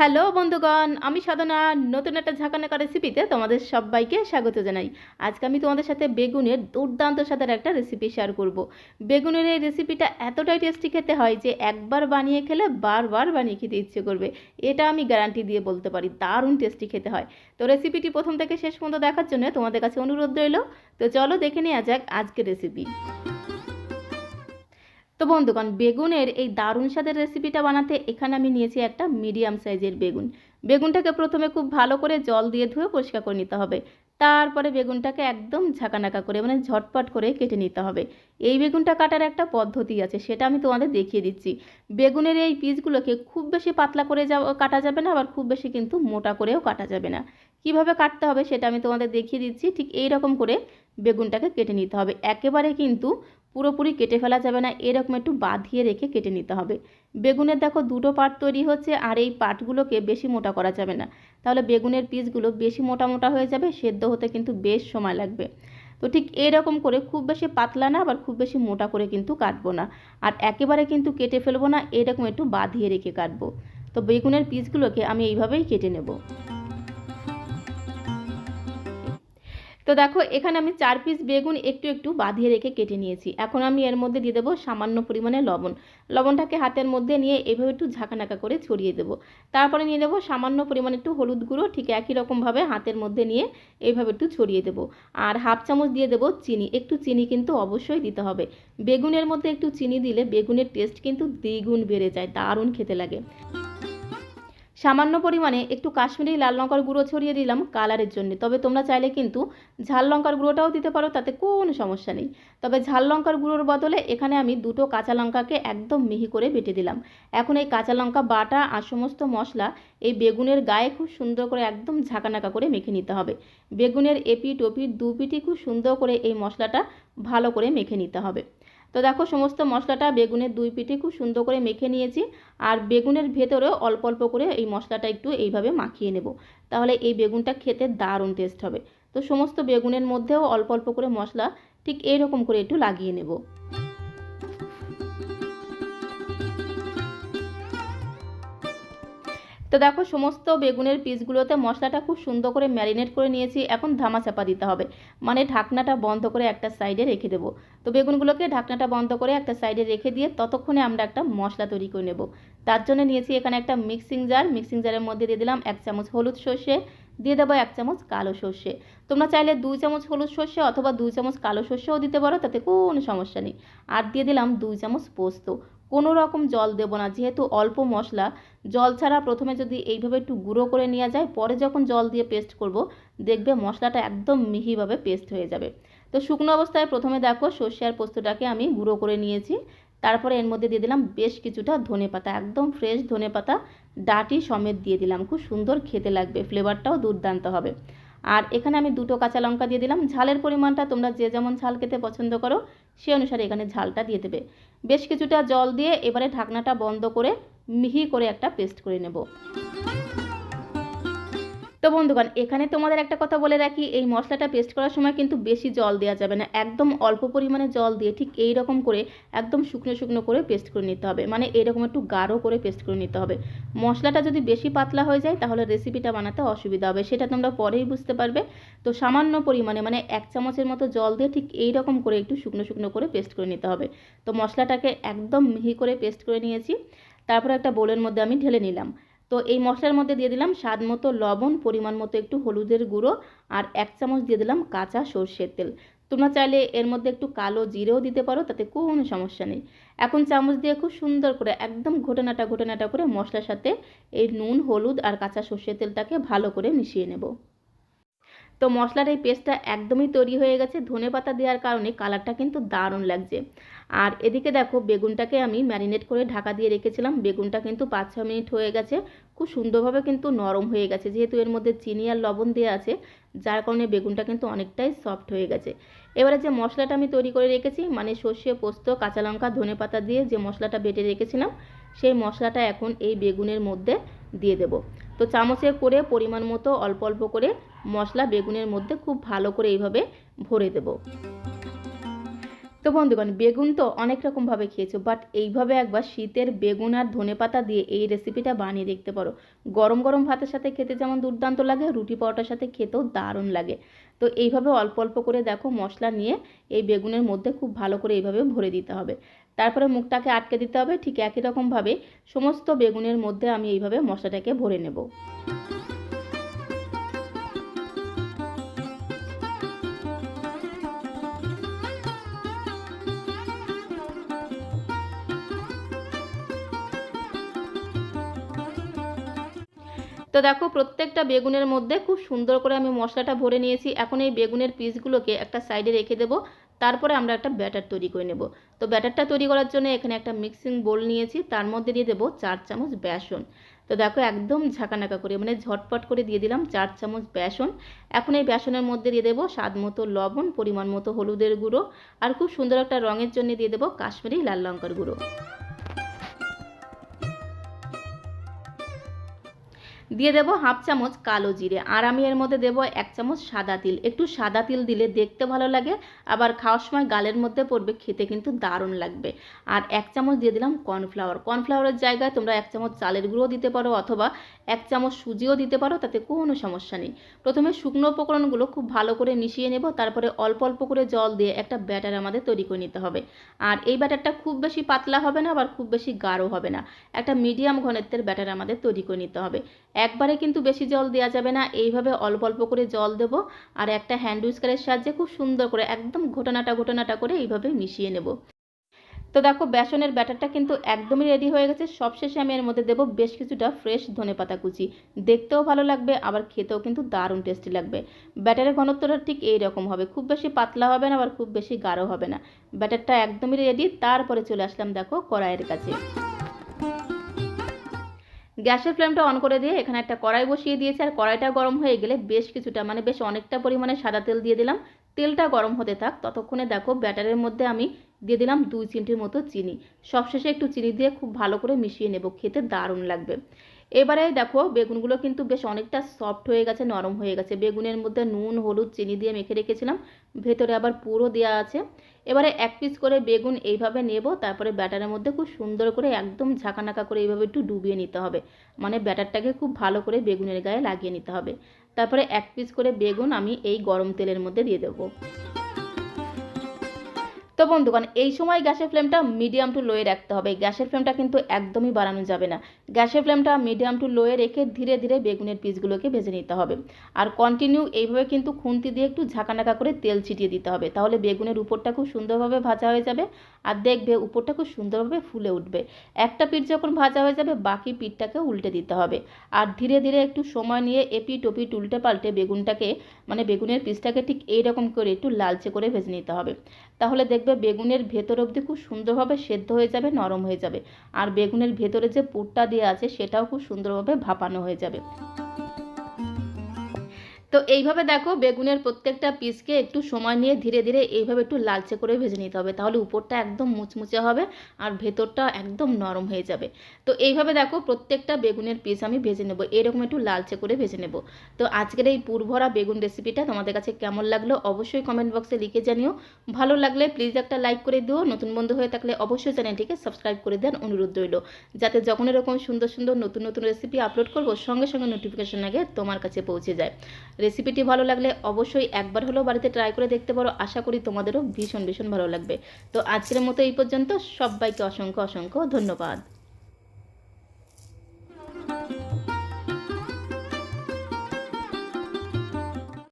Hello বন্ধুগণ, আমি সাধনা। নতুন একটা ঝাঁকানাকা রেসিপিতে তোমাদের সবাইকে স্বাগত জানাই। আজকে আমি তোমাদের সাথে বেগুনের দুর্দান্ত স্বাদের একটা রেসিপি শেয়ার করব। বেগুনের এই রেসিপিটা এতটাই টেস্টি খেতে হয় যে একবার বানিয়ে খেলে বারবার বানিয়ে খেতে ইচ্ছে করবে। এটা আমি গ্যারান্টি দিয়ে বলতে পারি, দারুণ টেস্টি খেতে হয়। তো রেসিপিটি প্রথম থেকে শেষ পর্যন্ত দেখার জন্য তোমাদের কাছে অনুরোধ রইল। তো চলো দেখে নেওয়া যাক আজকের রেসিপি তো বন্ধুগণ, বেগুনের এই দারুণ স্বাদের রেসিপিটা বানাতে এখানে আমি নিয়েছি একটা মিডিয়াম সাইজের বেগুন। বেগুনটাকে প্রথমে খুব ভালো করে জল দিয়ে ধুয়ে পরিষ্কার করে নিতে হবে। তারপরে বেগুনটাকে একদম ঝাঁকানাকা করে মানে ঝটপট করে কেটে নিতে হবে। এই বেগুনটা কাটার একটা পদ্ধতি আছে, সেটা আমি তোমাদের দেখিয়ে দিচ্ছি। বেগুনের এই পিসগুলোকে খুব বেশি পাতলা করে যা কাটা যাবে না, আবার খুব বেশি কিন্তু মোটা করেও কাটা যাবে না। কীভাবে কাটতে হবে সেটা আমি তোমাদের দেখিয়ে দিচ্ছি, ঠিক এই রকম করে বেগুনটাকে কেটে নিতে হবে। একেবারে কিন্তু পুরোপুরি কেটে ফেলা যাবে না। এরকম একটু বাঁধিয়ে রেখে কেটে নিতে হবে। বেগুনের দেখো দুটো পার্ট তৈরি হচ্ছে আর এই পার্টগুলোকে বেশি মোটা করা যাবে না। তাহলে বেগুনের পিসগুলো বেশি মোটা মোটা হয়ে যাবে, সেদ্ধ হতে কিন্তু বেশ সময় লাগবে। তো ঠিক এইরকম করে খুব বেশি পাতলা না, আবার খুব বেশি মোটা করে কিন্তু কাটবো না। আর একেবারে কিন্তু কেটে ফেলব না, এরকম একটু বাঁধিয়ে রেখে কাটবো। তো বেগুনের পিসগুলোকে আমি এইভাবেই কেটে নেব। তো দেখো, এখানে আমি চার পিস বেগুন একটু একটু বাঁধিয়ে রেখে কেটে নিয়েছি। এখন আমি এর মধ্যে দিয়ে দেবো সামান্য পরিমাণে লবণ। লবণটাকে হাতের মধ্যে নিয়ে এভাবে একটু ঝাঁকানাকা করে ছড়িয়ে দেবো। তারপরে নিয়ে দেবো সামান্য পরিমাণে একটু হলুদ গুঁড়ো, ঠিক একই রকমভাবে হাতের মধ্যে নিয়ে এইভাবে একটু ছড়িয়ে দেবো। আর হাফ চামচ দিয়ে দেবো চিনি। একটু চিনি কিন্তু অবশ্যই দিতে হবে। বেগুনের মধ্যে একটু চিনি দিলে বেগুনের টেস্ট কিন্তু দ্বিগুণ বেড়ে যায়, দারুণ খেতে লাগে। সামান্য পরিমাণে একটু কাশ্মীরি লাল লঙ্কার গুঁড়ো ছড়িয়ে দিলাম কালারের জন্য। তবে তোমরা চাইলে কিন্তু ঝাল লঙ্কার গুঁড়োটাও দিতে পারো, তাতে কোনো সমস্যা নেই। তবে ঝাল লঙ্কার গুঁড়োর বদলে এখানে আমি দুটো কাঁচা লঙ্কাকে একদম মিহি করে বেটে দিলাম। এখন এই কাঁচা লঙ্কা, বাটা আর সমস্ত মশলা এই বেগুনের গায়ে খুব সুন্দর করে একদম ঝাঁকানাকা করে মেখে নিতে হবে। বেগুনের এপিট দু পিটি খুব সুন্দর করে এই মশলাটা ভালো করে মেখে নিতে হবে। তো দেখো সমস্ত মশলাটা বেগুনের দুই পিঠে খুব সুন্দর করে মেখে নিয়েছি। আর বেগুনের ভেতরেও অল্প অল্প করে এই মশলাটা একটু এইভাবে মাখিয়ে নেব। তাহলে এই বেগুনটা খেতে দারুণ টেস্ট হবে। তো সমস্ত বেগুনের মধ্যেও অল্প অল্প করে মশলা ঠিক এইরকম করে একটু লাগিয়ে নেব। তো দেখো, সমস্ত বেগুনের পিসগুলোতে মশলাটা খুব সুন্দর করে ম্যারিনেট করে নিয়েছি। এখন ধামা চাপা দিতে হবে। মানে ঢাকনাটা বন্ধ করে একটা সাইডে রেখে দেবো। তো বেগুনগুলোকে ঢাকনাটা বন্ধ করে একটা সাইডে রেখে দিয়ে ততক্ষণে আমরা একটা মশলা তৈরি করে নেব। তার জন্য নিয়েছি এখানে একটা মিক্সিং জার। মিক্সিং জারের মধ্যে দিয়ে দিলাম এক চামচ হলুদ সর্ষে। দিয়ে দেবো এক চামচ কালো সর্ষে। তোমরা চাইলে দুই চামচ হলুদ সর্ষে অথবা দুই চামচ কালো সর্ষেও দিতে পারো, তাতে কোনো সমস্যা নেই। আর দিয়ে দিলাম দুই চামচ পোস্ত। কোনো রকম জল দেবো না। যেহেতু অল্প মশলা, জল ছাড়া প্রথমে যদি এইভাবে একটু গুঁড়ো করে নেওয়া যায়, পরে যখন জল দিয়ে পেস্ট করব, দেখবে মশলাটা একদম মিহিভাবে পেস্ট হয়ে যাবে। তো শুকনো অবস্থায় প্রথমে দেখো সর্ষে আর পোস্তটাকে আমি গুঁড়ো করে নিয়েছি। তারপরে এর মধ্যে দিয়ে দিলাম বেশ কিছুটা ধনে পাতা, একদম ফ্রেশ ধনে পাতা, ডাটি সমেত দিয়ে দিলাম। খুব সুন্দর খেতে লাগবে ফ্লেভারটাও দুর্দান্ত হবে। আর এখানে আমি দুটো কাঁচা লঙ্কা দিয়ে দিলাম। ঝালের পরিমাণটা তোমরা যে যেমন ঝাল খেতে পছন্দ করো, সে অনুসারে এখানে ঝালটা দিয়ে দেবে। বেশ কিছুটা জল দিয়ে এবারে ঢাকনাটা বন্ধ করে মিহি করে একটা পেস্ট করে নেব। তো বন্ধুগণ, এখানে তোমাদের একটা কথা বলে রাখি, এই মশলাটা পেস্ট করার সময় কিন্তু বেশি জল দেওয়া যাবে না। একদম অল্প পরিমাণে জল দিয়ে ঠিক এই রকম করে একদম শুকনো শুকনো করে পেস্ট করে নিতে হবে। মানে এরকম একটু গাঢ় করে পেস্ট করে নিতে হবে। মশলাটা যদি বেশি পাতলা হয়ে যায়, তাহলে রেসিপিটা বানাতে অসুবিধা হবে। সেটা তোমরা পরেই বুঝতে পারবে। তো সামান্য পরিমাণে মানে এক চামচের মতো জল দিয়ে ঠিক এই রকম করে একটু শুকনো শুকনো করে পেস্ট করে নিতে হবে। তো মশলাটাকে একদম মিহি করে পেস্ট করে নিয়েছি। তারপর একটা বোলের মধ্যে আমি ঢেলে নিলাম। তো এই মশলার মধ্যে দিয়ে দিলাম স্বাদ মতো লবণ, পরিমাণ মতো একটু হলুদের গুঁড়ো আর এক চামচ দিয়ে দিলাম কাঁচা সর্ষের তেল। তোমরা চাইলে এর মধ্যে একটু কালো জিরেও দিতে পারো, তাতে কোনো সমস্যা নেই। এখন চামচ দিয়ে খুব সুন্দর করে একদম ঘটনাটা ঘটনাটা করে মশলার সাথে এই নুন, হলুদ আর কাঁচা সর্ষের তেলটাকে ভালো করে মিশিয়ে নেব। তো মশলার এই পেস্টটা একদমই তৈরি হয়ে গেছে। ধনে পাতা দেওয়ার কারণে কালারটা কিন্তু দারুণ লাগছে। আর এদিকে দেখো, বেগুনটাকে আমি ম্যারিনেট করে ঢাকা দিয়ে রেখেছিলাম। বেগুনটা কিন্তু পাঁচ ছ মিনিট হয়ে গেছে। খুব সুন্দরভাবে কিন্তু নরম হয়ে গেছে। যেহেতু এর মধ্যে চিনি আর লবণ দেওয়া আছে, যার কারণে বেগুনটা কিন্তু অনেকটাই সফট হয়ে গেছে। এবারে যে মশলাটা আমি তৈরি করে রেখেছি মানে সর্ষে, পোস্ত, কাঁচা লঙ্কা, ধনে পাতা দিয়ে যে মশলাটা বেটে রেখেছিলাম, সেই মশলাটা এখন এই বেগুনের মধ্যে দিয়ে দেব। তো চামচে করে পরিমাণ মতো অল্প অল্প করে মশলা বেগুনের মধ্যে খুব ভালো করে এইভাবে ভরে দেব। তো বন্ধুগণ, বেগুন তো অনেক রকমভাবে খেয়েছো বাট এইভাবে একবার শীতের বেগুন আর ধনেপাতা দিয়ে এই রেসিপিটা বানিয়ে দেখতে পারো। গরম গরম ভাতের সাথে খেতে যেমন দুর্দান্ত লাগে, রুটি পরোটার সাথে খেতেও দারুণ লাগে। তো এইভাবে অল্প অল্প করে দেখো মশলা নিয়ে এই বেগুনের মধ্যে খুব ভালো করে এইভাবে ভরে দিতে হবে। তারপরে মুখটাকে আটকে দিতে হবে, ঠিক একই রকমভাবে সমস্ত বেগুনের মধ্যে আমি এইভাবে মশলাটাকে ভরে নেব। তো দেখো, প্রত্যেকটা বেগুনের মধ্যে খুব সুন্দর করে আমি মশলাটা ভরে নিয়েছি। এখন এই বেগুনের পিসগুলোকে একটা সাইডে রেখে দেবো। তারপরে আমরা একটা ব্যাটার তৈরি করে নেব। তো ব্যাটারটা তৈরি করার জন্য এখানে একটা মিক্সিং বোল নিয়েছি, তার মধ্যে দিয়ে দেবো চার চামচ বেসন। তো দেখো একদম ঝাঁকানাকা করে মানে ঝটপট করে দিয়ে দিলাম চার চামচ বেসন। এখন এই বেসনের মধ্যে দিয়ে দেবো স্বাদ মতো লবণ, পরিমাণ মতো হলুদের গুঁড়ো, আর খুব সুন্দর একটা রঙের জন্য দিয়ে দেবো কাশ্মীরি লাল লঙ্কার গুঁড়ো। দিয়ে দেবো হাফ চামচ কালো জিরে। আর আমি এর মধ্যে দেবো এক চামচ সাদা তিল। একটু সাদা তিল দিলে দেখতে ভালো লাগে, আবার খাওয়ার সময় গালের মধ্যে পড়বে, খেতে কিন্তু দারুণ লাগবে। আর এক চামচ দিয়ে দিলাম কর্নফ্লাওয়ার। কর্নফ্লাওয়ারের জায়গায় তোমরা এক চামচ চালের গুঁড়ো দিতে পারো, অথবা এক চামচ সুজিও দিতে পারো, তাতে কোনো সমস্যা নেই। প্রথমে শুকনো উপকরণগুলো খুব ভালো করে মিশিয়ে নেব, তারপরে অল্প অল্প করে জল দিয়ে একটা ব্যাটার আমাদের তৈরি করে নিতে হবে। আর এই ব্যাটারটা খুব বেশি পাতলা হবে না, আবার খুব বেশি গাঢ় হবে না। একটা মিডিয়াম ঘনত্বের ব্যাটার আমাদের তৈরি করে নিতে হবে। একবারে কিন্তু বেশি জল দেওয়া যাবে না। এইভাবে অল্প অল্প করে জল দেবো আর একটা হ্যান্ড উইস্কারের সাহায্যে খুব সুন্দর করে একদম ঘটনাটা ঘটনাটা করে এইভাবে মিশিয়ে নেব। তো দেখো বেসনের ব্যাটারটা কিন্তু একদমই রেডি হয়ে গেছে। সবশেষে আমি এর মধ্যে দেবো বেশ কিছুটা ফ্রেশ ধনেপাতা কুচি। দেখতেও ভালো লাগবে, আবার খেতেও কিন্তু দারুণ টেস্টি লাগবে। ব্যাটারের ঘনত্বটা ঠিক এই রকম হবে। খুব বেশি পাতলা হবে না, আবার খুব বেশি গাঢ় হবে না। ব্যাটারটা একদমই রেডি তারপরে চলে আসলাম দেখো কড়াইয়ের কাছে। গ্যাসের ফ্লেমটা অন করে দিয়ে এখানে একটা কড়াই বসিয়ে দিয়েছি। আর কড়াইটা গরম হয়ে গেলে বেশ কিছুটা মানে বেশ অনেকটা পরিমাণে সাদা তেল দিয়ে দিলাম। তেলটা গরম হতে থাক, ততক্ষণে দেখো ব্যাটারের মধ্যে আমি দিয়ে দিলাম দুই চিমটির মতো চিনি। সবশেষে একটু চিনি দিয়ে খুব ভালো করে মিশিয়ে নেব, খেতে দারুণ লাগবে। এবারে দেখো, বেগুনগুলো কিন্তু বেশ অনেকটা সফট হয়ে গেছে, নরম হয়ে গেছে। বেগুনের মধ্যে নুন, হলুদ, চিনি দিয়ে মেখে রেখেছিলাম। ভেতরে আবার পুরো দেওয়া আছে। এবারে এক পিস করে বেগুন এইভাবে নেব, তারপরে ব্যাটারের মধ্যে খুব সুন্দর করে একদম ঝাঁকানাকা করে এইভাবে একটু ডুবিয়ে নিতে হবে। মানে ব্যাটারটাকে খুব ভালো করে বেগুনের গায়ে লাগিয়ে নিতে হবে। তারপরে এক পিস করে বেগুন আমি এই গরম তেলের মধ্যে দিয়ে দেবো। তো বন্ধুগণ, এই সময় গ্যাসের ফ্লেমটা মিডিয়াম টু লোয়ে রাখতে হবে। গ্যাসের ফ্লেমটা কিন্তু একদমই বাড়ানো যাবে না। গ্যাসের ফ্লেমটা মিডিয়াম টু লোয়ে রেখে ধীরে ধীরে বেগুনের পিসগুলোকে ভেজে নিতে হবে। আর কন্টিনিউ এইভাবে কিন্তু খুন্তি দিয়ে একটু ঝাঁকানাকা করে তেল ছিটিয়ে দিতে হবে। তাহলে বেগুনের উপরটা খুব সুন্দরভাবে ভাজা হয়ে যাবে আর দেখবে উপরটা খুব সুন্দরভাবে ফুলে উঠবে। একটা পিঠ যখন ভাজা হয়ে যাবে, বাকি পিঠটাকে উল্টে দিতে হবে। আর ধীরে ধীরে একটু সময় নিয়ে এপি ওপিট উল্টে পাল্টে বেগুনটাকে মানে বেগুনের পিসটাকে ঠিক এইরকম করে একটু লালচে করে ভেজে নিতে হবে। তাহলে দেখবে বেগুনের ভেতর অবধি খুব সুন্দরভাবে সেদ্ধ হয়ে যাবে, নরম হয়ে যাবে। আর বেগুনের ভেতরে যে পুরটা দেওয়া আছে, সেটাও খুব সুন্দরভাবে ভাপানো হয়ে যাবে। তো এইভাবে দেখো বেগুনের প্রত্যেকটা পিসকে একটু সময় নিয়ে ধীরে ধীরে এইভাবে একটু লালচে করে ভেজে নিতে হবে। তাহলে উপরটা একদম মুচমুচে হবে আর ভেতরটা একদম নরম হয়ে যাবে। তো এইভাবে দেখো প্রত্যেকটা বেগুনের পিস আমি ভেজে নেব। এরকম একটু লালচে করে ভেজে নেব। তো আজকের এই পুরভরা বেগুন রেসিপিটা তোমাদের কাছে কেমন লাগল অবশ্যই কমেন্ট বক্সে লিখে জানিও। ভালো লাগলে প্লিজ একটা লাইক করে দিও। নতুন বন্ধু হয়ে থাকলে অবশ্যই চ্যানেলটিকে সাবস্ক্রাইব করে দেন অনুরোধ রইল। যাতে যখন এরকম সুন্দর সুন্দর নতুন নতুন রেসিপি আপলোড করব, সঙ্গে সঙ্গে নোটিফিকেশন আগে তোমার কাছে পৌঁছে যায়। রেসিপিটি ভালো লাগলে অবশ্যই একবার হলেও বাড়িতে ট্রাই করে দেখতে পারো। আশা করি তোমাদেরও ভীষণ ভীষণ ভালো লাগবে। তো আজকের মতো এই পর্যন্ত। সবাইকে অসংখ্য অসংখ্য ধন্যবাদ।